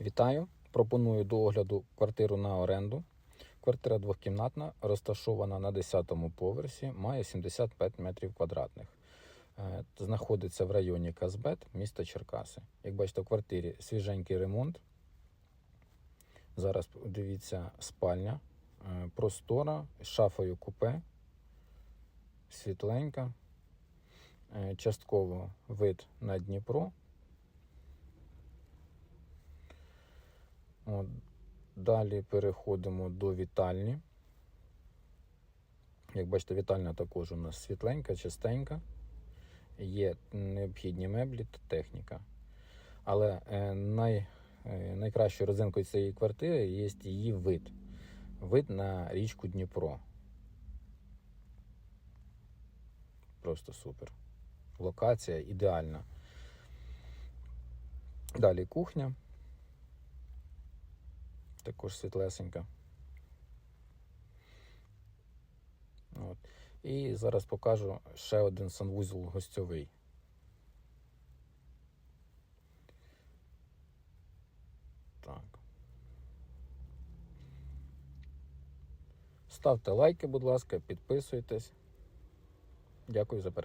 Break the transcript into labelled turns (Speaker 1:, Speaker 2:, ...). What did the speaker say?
Speaker 1: Вітаю! Пропоную до огляду квартиру на оренду. Квартира двохкімнатна, розташована на 10-му поверсі, має 75 метрів квадратних. Е, Знаходиться в районі Казбет, міста Черкаси. Як бачите, в квартирі свіженький ремонт. Зараз дивіться спальня, е, простора, з шафою купе, світленька. Е, Частково вид на Дніпро. От. Далі переходимо до вітальні. Як бачите, вітальня також у нас світленька, чистенька. Є необхідні меблі та техніка. Але е, най, е, найкращою родзинкою цієї квартири є її вид. Вид на річку Дніпро. Просто супер. Локація ідеальна. Далі кухня. Також світлесенька. От. І зараз покажу ще один санвузол гостьовий. Так. Ставте лайки, будь ласка, підписуйтесь. Дякую за перегляд.